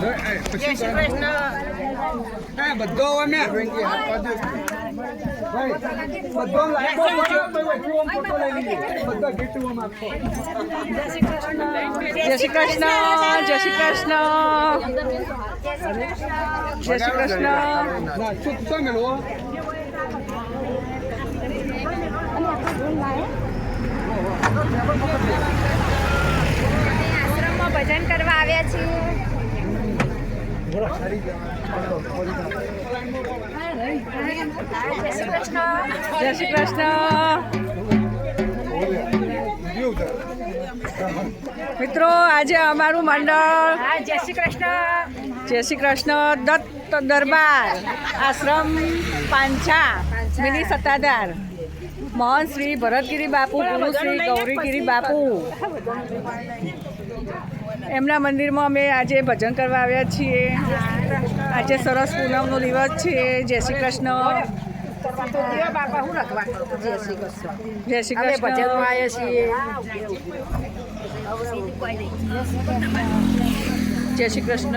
શ્રી કૃષ્ણ બધો અમે જય શ્રી કૃષ્ણ, જય શ્રી કૃષ્ણ. જય શ્રી કૃષ્ણ. ચૂપ મેળવો આશ્રમમાં ભજન કરવા આવ્યા છીએ. જય શ્રી કૃષ્ણ. મિત્રો, આજે અમારું મંડળ જય શ્રી કૃષ્ણ જય શ્રી કૃષ્ણ દત્ત દરબાર આશ્રમ પાંછા, મિની સત્તાધાર. મહંત શ્રી ભરતગીરી બાપુ ગુરુ શ્રી ગૌરીગીરી બાપુ. એમના મંદિરમાં અમે આજે ભજન કરવા આવ્યા છીએ. આજે સરસ પૂનમનો દિવસ છે. જય શ્રી કૃષ્ણ. જય શ્રી કૃષ્ણ. જય શ્રી કૃષ્ણ.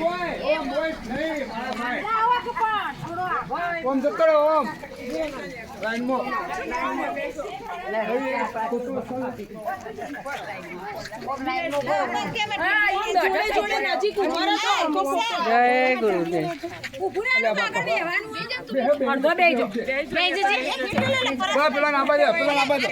ઓમ, ભાઈ. ઓમ. લાઈનમાં. જય ગુરુદેવ બે, બે, બે. પેલા પેલા દે પેલા ના બાજુ.